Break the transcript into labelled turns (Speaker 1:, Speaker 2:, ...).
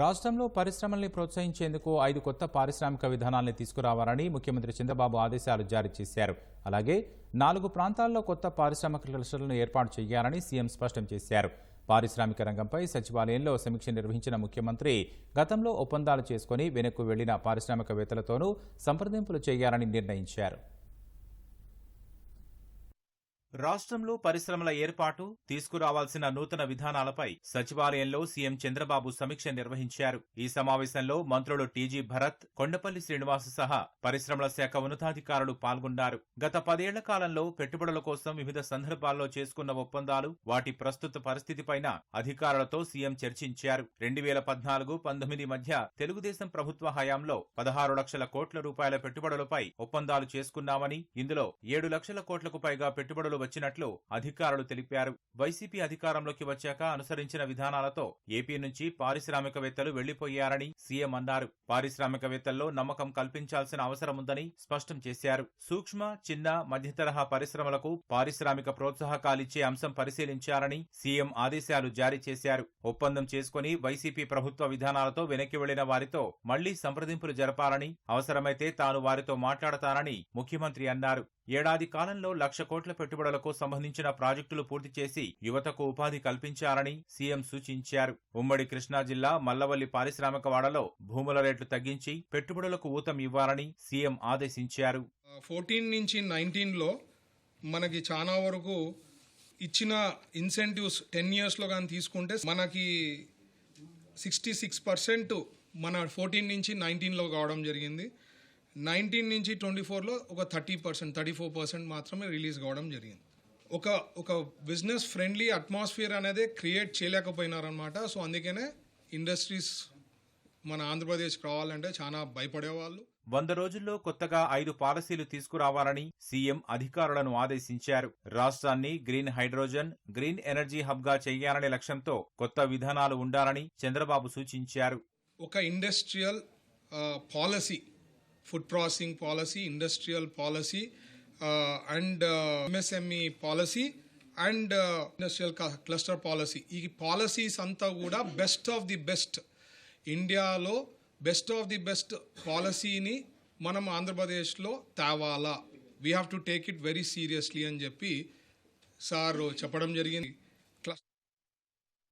Speaker 1: రాష్ట్రంలో పరిశ్రమల్ని ప్రోత్సహించేందుకు ఐదు కొత్త పారిశ్రామిక విధానాల్ని తీసుకురావాలని ముఖ్యమంత్రి చంద్రబాబు ఆదేశాలు జారీ చేశారు. అలాగే నాలుగు ప్రాంతాల్లో కొత్త పారిశ్రామిక క్లస్టర్లను ఏర్పాటు చేయాలని సీఎం స్పష్టం చేశారు. పారిశ్రామిక రంగంపై సచివాలయంలో సమీక్ష నిర్వహించిన ముఖ్యమంత్రి గతంలో ఒప్పందాలు చేసుకుని వెనక్కు వెళ్ళిన పారిశ్రామికవేత్తలతోనూ సంప్రదింపులు చేయాలని నిర్ణయించారు. రాష్ట్రంలో పరిశ్రమల ఏర్పాటు తీసుకురావాల్సిన నూతన విధానాలపై సచివాలయంలో సీఎం చంద్రబాబు సమీక్ష నిర్వహించారు. ఈ సమావేశంలో మంత్రులు టీజీ భరత్ కొండపల్లి శ్రీనివాస్ సహా పరిశ్రమల శాఖ ఉన్నతాధికారులు పాల్గొన్నారు. గత పదేళ్ళ కాలంలో పెట్టుబడుల కోసం వివిధ సందర్భాల్లో చేసుకున్న ఒప్పందాలు వాటి ప్రస్తుత పరిస్థితిపైన అధికారులతో సీఎం చర్చించారు. రెండు వేల పద్నాలుగు పంతొమ్మిది మధ్య తెలుగుదేశం ప్రభుత్వ హయాంలో పదహారు లక్షల కోట్ల రూపాయల పెట్టుబడులపై ఒప్పందాలు చేసుకున్నామని ఇందులో ఏడు లక్షల కోట్లకు పైగా పెట్టుబడులు వచ్చినట్లు అధికారులు తెలిపారు. వైసీపీ అధికారంలోకి వచ్చాక అనుసరించిన విధానాలతో ఏపీ నుంచి పారిశ్రామికవేత్తలు వెళ్ళిపోయారని సీఎం అన్నారు. పారిశ్రామికవేత్తల్లో నమ్మకం కల్పించాల్సిన అవసరముందని స్పష్టం చేశారు. సూక్ష్మ చిన్న మధ్యతరహా పరిశ్రమలకు పారిశ్రామిక ప్రోత్సాహకాలిచ్చే అంశం పరిశీలించాలని సీఎం ఆదేశాలు జారీ చేశారు. ఒప్పందం చేసుకుని వైసీపీ ప్రభుత్వ విధానాలతో వెనక్కి వెళ్ళిన వారితో మళ్ళీ సంప్రదింపులు జరపాలని అవసరమైతే తాను వారితో మాట్లాడతానని ముఖ్యమంత్రి అన్నారు. ఏడాది కాలంలో లక్ష కోట్ల పెట్టుబడులకు సంబంధించిన ప్రాజెక్టులు పూర్తి చేసి యువతకు ఉపాధి కల్పించాలని సీఎం సూచించారు. ఉమ్మడి కృష్ణా జిల్లా మల్లవల్లి పారిశ్రామిక వాడలో భూముల రేట్లు తగ్గించి పెట్టుబడులకు ఊతం ఇవ్వాలని సీఎం ఆదేశించారు.
Speaker 2: ఫోర్టీన్ నుంచి నైన్టీన్లో మనకి చాలా వరకు ఇచ్చిన ఇన్సెంటివ్స్ టెన్ ఇయర్స్లో కానీ తీసుకుంటే మనకి సిక్స్టీ సిక్స్ పర్సెంట్ మన ఫోర్టీన్ నుంచి నైన్టీన్లో కావడం జరిగింది. నైన్టీన్ నుంచి ట్వంటీ ఫోర్లో ఒక thirty percent thirty four percent మాత్రమే రిలీజ్ కావడం జరిగింది. ఒక ఒక బిజినెస్ ఫ్రెండ్లీ అట్మాస్ఫియర్ అనేది క్రియేట్ చేయలేకపోయినారనమాట సో అందుకనే ఇండస్ట్రీస్ మన ఆంధ్రప్రదేశ్కి రావాలంటే చాలా భయపడేవాళ్ళు.
Speaker 1: వంద రోజుల్లో కొత్తగా ఐదు పాలసీలు తీసుకురావాలని సీఎం అధికారులను ఆదేశించారు. రాష్ట్రాన్ని గ్రీన్ హైడ్రోజన్ గ్రీన్ ఎనర్జీ హబ్గా చేయాలనే లక్ష్యంతో కొత్త విధానాలు ఉండాలని చంద్రబాబు సూచించారు.
Speaker 2: ఒక industrial policy food processing policy industrial policy and MSME policy and industrial cluster policy ఈ పాలసీస్ అంతా కూడా బెస్ట్ ఆఫ్ ది బెస్ట్ ఇండియాలో బెస్ట్ ఆఫ్ ది బెస్ట్ పాలసీని మనం ఆంధ్రప్రదేశ్లో తేవాలా. We have to take it very seriously అని చెప్పి సార్ చెప్పడం జరిగింది.